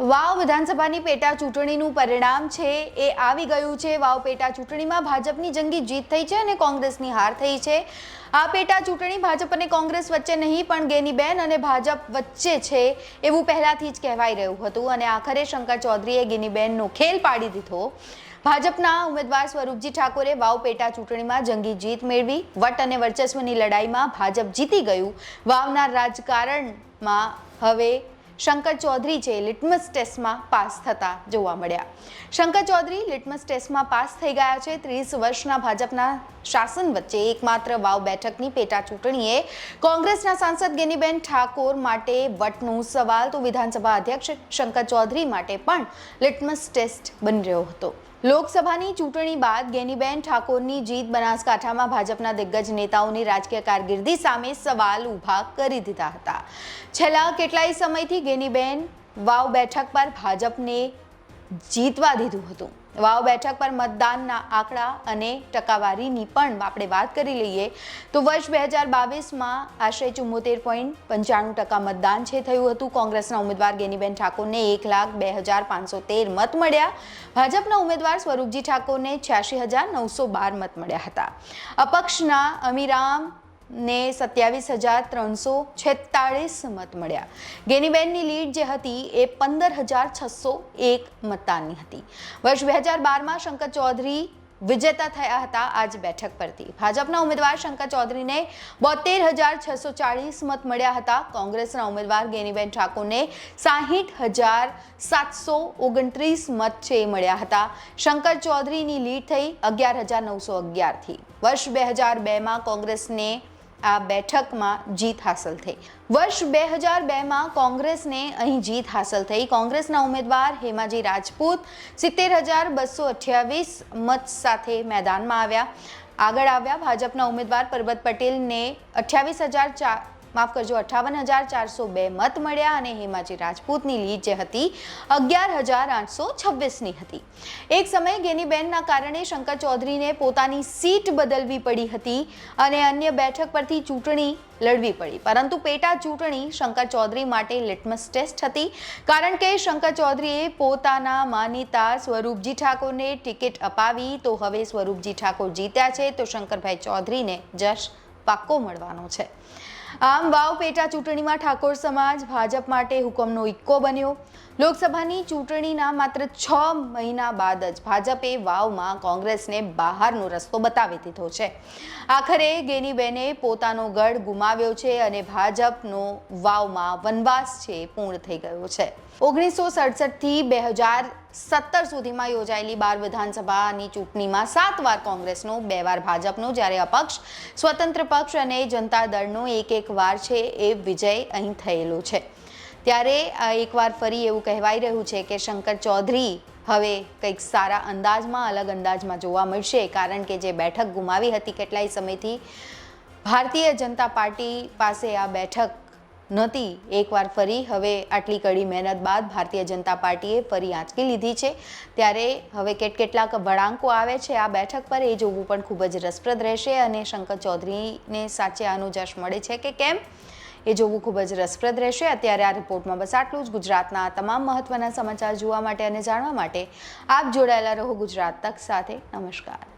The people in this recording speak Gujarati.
વાવ વિધાનસભાની પેટા ચૂંટણીનું પરિણામ છે, એ આવી ગયું છે. વાવ પેટા ચૂંટણીમાં ભાજપની જંગી જીત થઈ છે અને કોંગ્રેસની હાર થઈ છે. આ પેટા ચૂંટણી ભાજપ અને કોંગ્રેસ વચ્ચે નહીં, પણ ગેનીબેન અને ભાજપ વચ્ચે છે એવું પહેલાંથી જ કહેવાઈ રહ્યું હતું અને આખરે શંકર ચૌધરીએ ગેનીબેનનો ખેલ પાડી દીધો. ભાજપના ઉમેદવાર સ્વરૂપજી ઠાકોરે વાવ પેટા ચૂંટણીમાં જંગી જીત મેળવી. વટ અને વર્ચસ્વની લડાઈમાં ભાજપ જીતી ગયું. વાવના રાજકારણમાં હવે શંકર ચૌધરી છે લિટમસ ટેસ્ટમાં પાસ થતા જોવા મળ્યા. શંકર ચૌધરી લિટમસ ટેસ્ટમાં પાસ થઈ ગયા છે. ત્રીસ વર્ષના ભાજપના શાસન વચ્ચે એકમાત્ર વાવ બેઠકની પેટા ચૂંટણીએ કોંગ્રેસના સાંસદ ગેનીબેન ઠાકોર માટે વટનું સવાલ તો વિધાનસભા અધ્યક્ષ શંકર ચૌધરી માટે પણ લિટમસ ટેસ્ટ બની રહ્યો હતો. લોકસભાની ચૂંટણી બાદ ગેનીબેન ઠાકોરની જીત બનાસકાંઠામાં ભાજપના દિગ્ગજ નેતાઓની રાજકીય કારકિર્દી સામે સવાલ ઊભા કરી દીધા હતા. છેલ્લા કેટલાય સમયથી ગેનીબેન વાવ બેઠક પર ભાજપને જીતવા દીધું હતું. વાવ બેઠક પર મતદાનના આંકડા અને ટકાવારીની પણ આપણે વાત કરી લઈએ તો વર્ષ બે હજાર બાવીસમાં આશરે ચુમ્મોતેર પોઈન્ટ પંચાણું ટકા મતદાન છે થયું હતું. કોંગ્રેસના ઉમેદવાર ગેનીબેન ઠાકોરને એક લાખ બે હજાર પાંચસો તેર મત મળ્યા. ભાજપના ઉમેદવાર સ્વરૂપજી ઠાકોરને છ્યાસી હજાર નવસો બાર મત મળ્યા હતા. અપક્ષના અમીરામ ને સત્યાવીસ હજાર ત્રણસો છેતાળીસ મત મળ્યા. ગેનીબેનની લીડ જે હતી એ પંદર હજાર છસો એક મતદાનની હતી. વર્ષ બે હજાર બારમાં શંકર ચૌધરી વિજેતા થયા હતા આજ બેઠક પરથી. ભાજપના ઉમેદવાર શંકર ચૌધરીને બોતેર હજાર છસો ચાળીસ મત મળ્યા હતા. કોંગ્રેસના ઉમેદવાર ગેનીબેન ઠાકોરને સાહીઠ હજાર સાતસો ઓગણત્રીસ મત છે એ મળ્યા હતા. શંકર ચૌધરીની લીડ થઈ અગિયાર હજાર નવસો અગિયારથી વર્ષ બે હજાર બેમાં કોંગ્રેસને આ બેઠકમાં જીત હાંસલ થઈ. વર્ષ બે હજાર બેમાં કોંગ્રેસને અહીં જીત હાંસલ થઈ. કોંગ્રેસના ઉમેદવાર હેમાજી રાજપૂત સિત્તેર હજાર બસો અઠ્યાવીસ મત સાથે મેદાનમાં આવ્યા. આગળ આવ્યા ભાજપના ઉમેદવાર પરબત પટેલને અઠ્યાવીસ હજાર ચાર માફ કરજો અઠ્ઠાવન હજાર ચારસો બે મત મળ્યા અને હેમાજી રાજપૂતની લીડ જે હતી, અગિયાર હજાર આઠસો છવ્વીસની હતી. એક સમયે ગેનીબેનના કારણે શંકર ચૌધરીને પોતાની સીટ બદલવી પડી હતી અને અન્ય બેઠક પરથી ચૂંટણી લડવી પડી. પરંતુ પેટા ચૂંટણી શંકર ચૌધરી માટે લિટમસ ટેસ્ટ હતી, કારણ કે શંકર ચૌધરીએ પોતાના માનીતા સ્વરૂપજી ઠાકોરને ટિકિટ અપાવી, તો હવે સ્વરૂપજી ઠાકોર જીત્યા છે, તો શંકરભાઈ ચૌધરીને જશ પાક્કો મળવાનો છે. આમ વાવ પેટા ચૂંટણીમાં ઠાકોર સમાજ ભાજપ માટે હુકમનો ઇક્કો બન્યો. લોકસભાની ચૂંટણીના માત્ર છ મહિના બાદ જ ભાજપે વાવમાં કોંગ્રેસને બહારનો રસ્તો બતાવી દીધો છે. આખરે ગેનીબેને પોતાનો ગઢ ગુમાવ્યો છે અને ભાજપનો વાવમાં વનવાસ છે પૂર્ણ થઈ ગયો છે. ઓગણીસો સડસઠથી બે હજાર સત્તર સુધીમાં યોજાયેલી બાર વિધાનસભાની ચૂંટણીમાં સાત વાર કોંગ્રેસનો, બે વાર ભાજપનો, જ્યારે અપક્ષ સ્વતંત્ર પક્ષ અને જનતા દળનો એક એક વાર છે એ વિજય અહીં થયેલો છે. ત્યારે એકવાર ફરી એવું કહેવાઈ રહ્યું છે કે શંકર ચૌધરી હવે કંઈક સારા અંદાજમાં, અલગ અંદાજમાં જોવા મળશે, કારણ કે જે બેઠક ગુમાવી હતી કેટલાય સમયથી ભારતીય જનતા પાર્ટી પાસે આ બેઠક નહોતી. એકવાર ફરી હવે આટલી કડી મહેનત બાદ ભારતીય જનતા પાર્ટીએ ફરી આંચકી લીધી છે. ત્યારે હવે કેટ કેટલાક વળાંકો આવે છે. આ બેઠક પર એ જોવું પણ ખૂબ જ રસપ્રદ રહેશે અને શંકર ચૌધરીને સાચે આનું જશ મળે છે કે કેમ? એ જોવું ખૂબ જ રસપ્રદ રહેશે. અત્યારે આ રિપોર્ટમાં બસ આટલું જ. ગુજરાતના તમામ મહત્વના સમાચાર જોવા માટે અને જાણવા માટે આપ જોડાયેલા રહો ગુજરાત તક સાથે. નમસ્કાર.